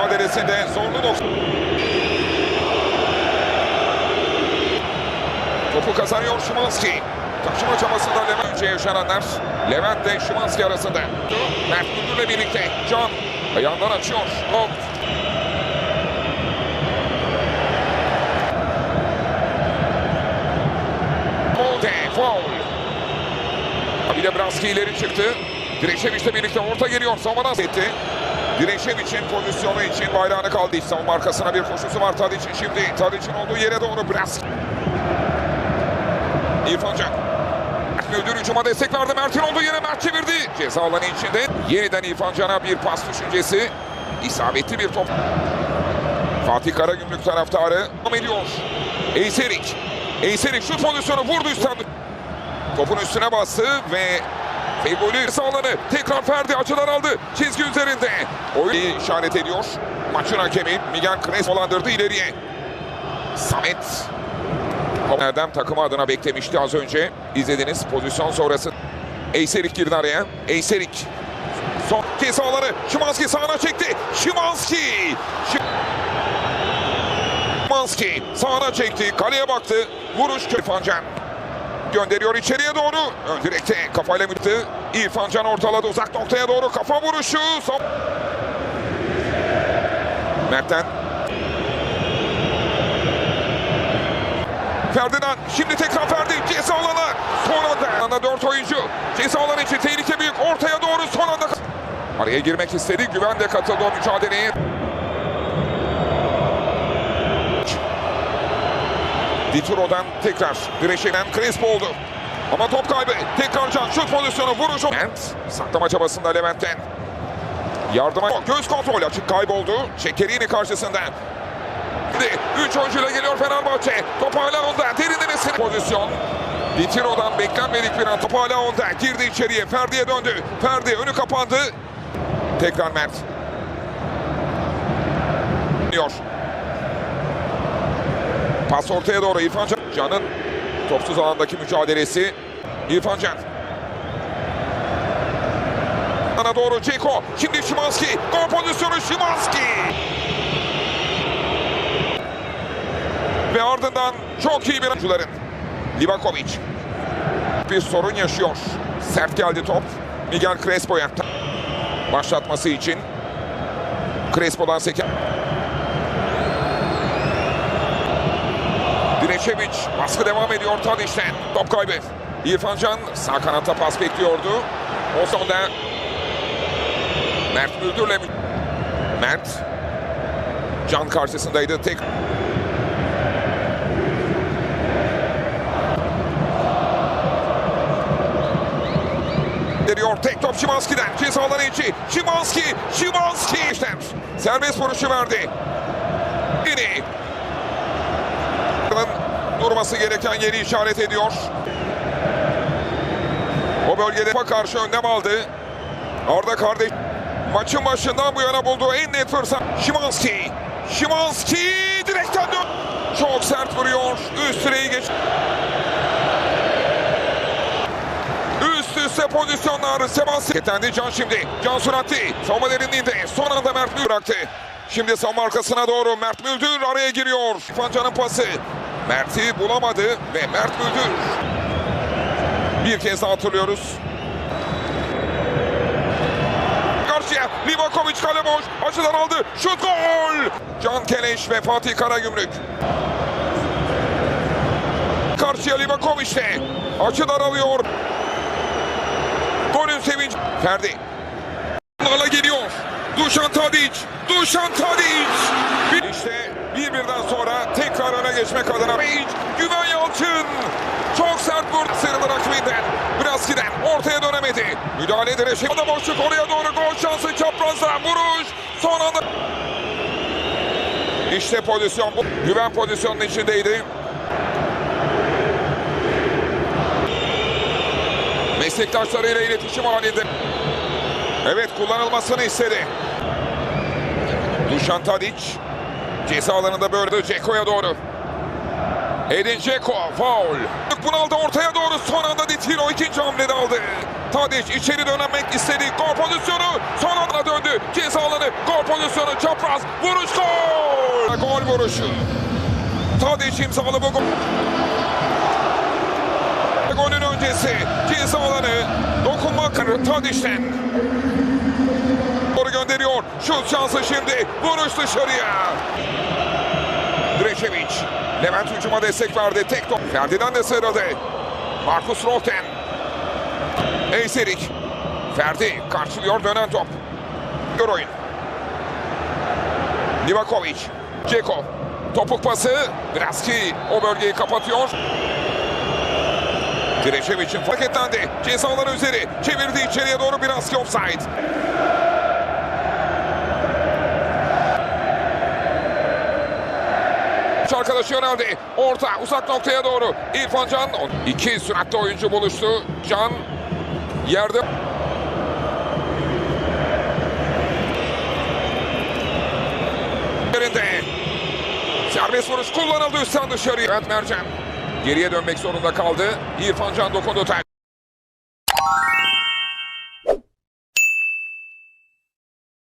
mücadelesinde zorlu nokta. Topu kazanıyor Şimanski. Taşıma çabasında Levent önce yaşananlar. Levent de Şimanski arasında. Mert Müdür'le birlikte Can ayağından açıyor. Hop. Molde foul. Bir de Braski ileri çıktı. Direşeviç'le birlikte orta geliyor. Savunmadan etti. Direşeviç'in pozisyonu için bayrağını kaldı. Savunma arkasına bir koşusu var Tadic'in şimdi. Tadic'in olduğu yere doğru Braski. İrfan Can. Müdür hücuma destek verdi. Mert'in olduğu yere Mert çevirdi. Ceza alanı içinde. Yeniden İrfan Can'a bir pas düşüncesi. İsabetli bir top. Fatih Karagümrük taraftarı devam ediyor. Eyserik. Eyserik şut pozisyonu vurdu üstten. Topun üstüne bastı ve ve golü sağladı. Tekrar Ferdi açıdan aldı. Çizgi üzerinde. Oyun işaret ediyor. Maçın hakemi Miguel Crespo dolandırdı ileriye. Samet Erdem takımı adına beklemişti az önce. İzlediniz pozisyon sonrası. Eyserik girdi araya. Eyserik. Son kez alanı. Şimanski sağına çekti. Şimanski. Şi- Şimanski sağına çekti. Kaleye baktı. Vuruş İrfan Can. Gönderiyor içeriye doğru. Ön direkte kafayla müttü. İrfan Can ortaladı uzak noktaya doğru. Kafa vuruşu. Son... Mert'ten Ferdinand şimdi tekrar Ferdi ceza alanı son anda. Anda 4 oyuncu ceza alanı için tehlike büyük ortaya doğru son anda. Araya girmek istedi güven de katıldı o mücadeleye. Dituro'dan tekrar Direşe'den Crespo oldu. Ama top kaybı. Tekrar Can şut pozisyonu vuruşu. Levent saklama çabasında Levent'ten. Yardıma göz kontrol açık kayboldu. Şekerini karşısında. Şimdi 3 oyuncuyla geliyor Fenerbahçe. Top hala onda. Derinlemesine pozisyon. Ditiro'dan beklenmedik bir an. Top hala onda. Girdi içeriye. Ferdi'ye döndü. Ferdi önü kapandı. Tekrar Mert. Diyor. Pas ortaya doğru İrfan Can. Can'ın topsuz alandaki mücadelesi. İrfan Can. Ana doğru Ceko. Şimdi Şimanski. Gol pozisyonu Şimanski. Ve ardından çok iyi bir oyuncuların. Livakovic. Bir sorun yaşıyor. Sert geldi top. Miguel Crespo'ya. Başlatması için. Crespo'dan seken. Direşeviç baskı devam ediyor Tadiş'ten. Top kaybı. İrfan Can sağ kanatta pas bekliyordu. O sonunda Mert Müldür'le mü- Mert Can karşısındaydı. Tek veriyor. Tek top Şimanski'den. Ceza alanı içi. Şimanski. Şimanski. Serbest vuruşu verdi. Yeni. Durması gereken yeri işaret ediyor. O bölgede karşı önlem aldı. Arda kardeş maçın başından bu yana bulduğu en net fırsat. Şimanski. Şimanski direkten dön. Çok sert vuruyor. Üst direği geç. Üst üste pozisyonlar. Sebastian. Ketendi Can şimdi. Can Suratli. Savunma derinliğinde. Son anda Mert bıraktı. Şimdi savunma arkasına doğru Mert Müldür araya giriyor. İrfan Can'ın pası. Mert'i bulamadı ve Mert Müldür. Bir kez daha hatırlıyoruz. Karşıya Livakovic kale boş. Açıdan aldı. Şut gol. Can Keleş ve Fatih Karagümrük. Karşıya Livakovic'te. Açıdan alıyor. Golün sevinç. Ferdi. Nala geliyor. Dušan Tadić. Bir- İşte bir geçmek adına Güven Yalçın. Çok sert vurdu sıyrıldı rakibinden. Braski'den ortaya dönemedi. Müdahale direşi. O da boşluk oraya doğru gol şansı çaprazda. Vuruş. Son anda. İşte pozisyon. bu. Güven pozisyonun içindeydi. Meslektaşlarıyla iletişim halinde. Evet kullanılmasını istedi. Dušan Tadić ceza alanında böldü Ceko'ya doğru. Edin Ceko faul. Bunaldı ortaya doğru son anda Ditilo ikinci hamlede aldı. Tadiç içeri dönmek istedi. Gol pozisyonu. Son anda döndü. Ceza alanı. Gol pozisyonu. Çapraz. Vuruş gol. Gol vuruşu. Tadiç imzalı bu gol. Golün öncesi. Ceza alanı. Dokunma karı Tadiç'ten. Doğru gönderiyor. Şut şansı şimdi. Vuruş dışarıya. Dreşeviç. Levent hücuma destek verdi. Tek top. Ferdinand de sıyrıldı. Markus Roten. Eyserik. Ferdi karşılıyor dönen top. Gör oyun. Livakovic. Ceko. Topuk pası. Braski o bölgeyi kapatıyor. Dreşevic'in hareketlendi. Ceza alanı üzeri. Çevirdi içeriye doğru Braski offside. Üç arkadaşı yöneldi. Orta uzak noktaya doğru. İrfan Can. iki süratli oyuncu buluştu. Can yerde. Yerinde. Serbest vuruş kullanıldı üstten dışarıya. Evet Mercan. Geriye dönmek zorunda kaldı. İrfan Can dokundu.